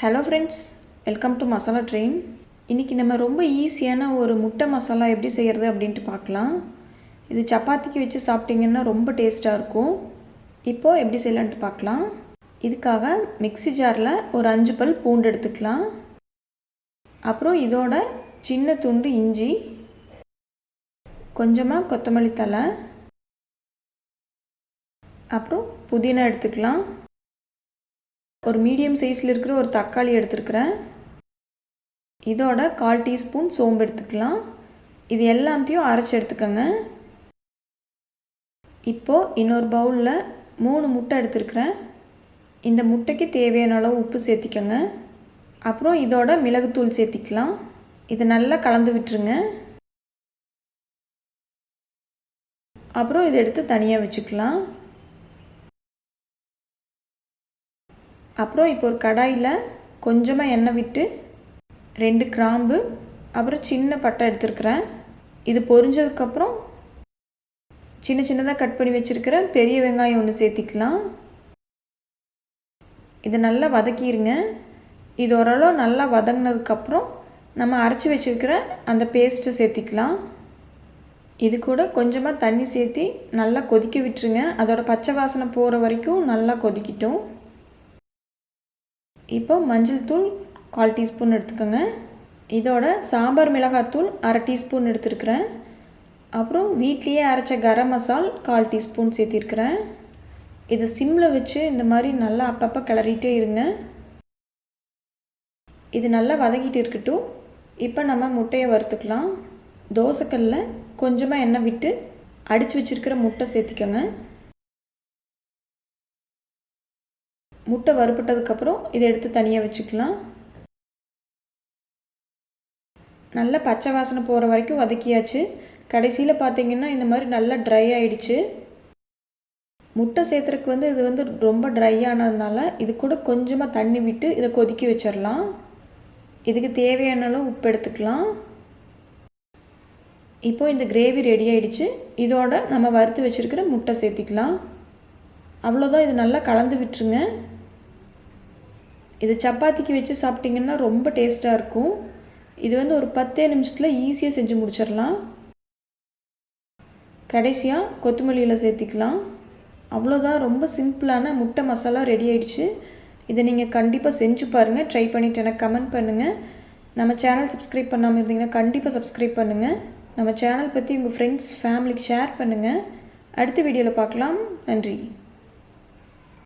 Hello friends welcome to masala train இன்றைக்கி நம்ம ரொம்ப ஈஸியான ஒரு முட்டை மசாலா எப்படி செய்கிறது அப்படின்ட்டு பார்க்கலாம். இது சப்பாத்திக்கு வச்சு சாப்பிட்டிங்கன்னா ரொம்ப டேஸ்ட்டாக இருக்கும். இப்போது எப்படி செய்யலான்ட்டு பார்க்கலாம். இதுக்காக மிக்ஸி ஜாரில் ஒரு அஞ்சு பல் பூண்டு எடுத்துக்கலாம். அப்புறம் இதோட சின்ன துண்டு இஞ்சி கொஞ்சமாக கொத்தமல்லி தழை அப்புறம் புதினா எடுத்துக்கலாம். ஒரு மீடியம் சைஸில் இருக்கிற ஒரு தக்காளி எடுத்துருக்கிறேன். இதோட கால் டீஸ்பூன் சோம்பு எடுத்துக்கலாம். இது எல்லாத்தையும் அரைச்சி எடுத்துக்கோங்க. இப்போது இன்னொரு பவுலில் மூணு முட்டை எடுத்துருக்கிறேன். இந்த முட்டைக்கு தேவையான அளவு உப்பு சேர்த்திக்கோங்க. அப்புறம் இதோட மிளகுத்தூள் சேர்த்திக்கலாம். இதை நல்லா கலந்து விட்டுருங்க. அப்புறம் இதை எடுத்து தனியாக வச்சுக்கலாம். அப்புறம் இப்போ ஒரு கடாயில் கொஞ்சமாக எண்ணெய் விட்டு ரெண்டு கிராம்பு அப்புறம் சின்ன பட்டை எடுத்துருக்குறேன். இது பொரிஞ்சதுக்கப்புறம் சின்ன சின்னதாக கட் பண்ணி வச்சுருக்கிற பெரிய வெங்காயம் ஒன்று சேர்த்திக்கலாம். இதை நல்லா வதக்கிடுங்க இது ஓரளவு நல்லா வதங்கினதுக்கப்புறம் நம்ம அரைச்சி வச்சுருக்கிற அந்த பேஸ்ட்டை சேர்த்திக்கலாம். இது கூட கொஞ்சமாக தண்ணி சேர்த்தி நல்லா கொதிக்க விட்டுருங்க. அதோட பச்சை வாசனை போகிற வரைக்கும் நல்லா கொதிக்கிட்டோம். இப்போ மஞ்சள் தூள் கால் டீஸ்பூன் எடுத்துக்கோங்க. இதோட சாம்பார் மிளகாத்தூள் அரை டீஸ்பூன் எடுத்துருக்கிறேன். அப்புறம் வீட்லேயே அரைச்ச கரம் மசால் கால் டீஸ்பூன் சேர்த்திருக்கிறேன். இதை சிம்மில் வச்சு இந்த மாதிரி நல்லா அப்பப்போ கிளறிட்டே இருங்க. இது நல்லா வதக்கிட்டு இருக்கட்டும். இப்போ நம்ம முட்டையை வறுத்துக்கலாம். தோசைக்கல்லில் கொஞ்சமாக எண்ணெய் விட்டு அடித்து வச்சுருக்கிற முட்டை சேர்த்திக்கோங்க. முட்டை வறுப்பட்டதுக்கப்புறம் இதை எடுத்து தனியாக வச்சுக்கலாம். நல்லா பச்சை வாசனை போகிற வரைக்கும் வதக்கியாச்சு. கடைசியில் பார்த்தீங்கன்னா இந்த மாதிரி நல்லா ட்ரை ஆகிடுச்சு முட்டை சேர்த்துறதுக்கு வந்து இது வந்து ரொம்ப ட்ரை ஆனதுனால இது கூட கொஞ்சமாக தண்ணி விட்டு இதை கொதிக்க வச்சிடலாம். இதுக்கு தேவையான அளவு உப்பு எடுத்துக்கலாம். இப்போது இந்த கிரேவி ரெடி ஆகிடுச்சு இதோட நம்ம வறுத்து வச்சுருக்கிற முட்டை சேர்த்திக்கலாம். அவ்வளோதான் இது நல்லா கலந்து விட்டுருங்க. இது சப்பாத்திக்கு வச்சு சாப்பிட்டிங்கன்னா ரொம்ப டேஸ்ட்டாக இருக்கும். இது வந்து ஒரு பத்தே நிமிஷத்தில் ஈஸியாக செஞ்சு முடிச்சிடலாம். கடைசியாக கொத்தமல்லியில் சேர்த்திக்கலாம். அவ்வளோதான் ரொம்ப சிம்பிளான முட்டை மசாலா ரெடி ஆயிடுச்சு. இதை நீங்கள் கண்டிப்பாக செஞ்சு பாருங்கள் ட்ரை பண்ணிவிட்டு எனக்கு கமெண்ட் பண்ணுங்கள் நம்ம சேனல் சப்ஸ்கிரைப் பண்ணாமல் இருந்தீங்கன்னா கண்டிப்பாக சப்ஸ்கிரைப் பண்ணுங்கள் நம்ம சேனல் பற்றி உங்கள் ஃப்ரெண்ட்ஸ் ஃபேமிலிக்கு ஷேர் பண்ணுங்கள் அடுத்த வீடியோவில் பார்க்கலாம். நன்றி.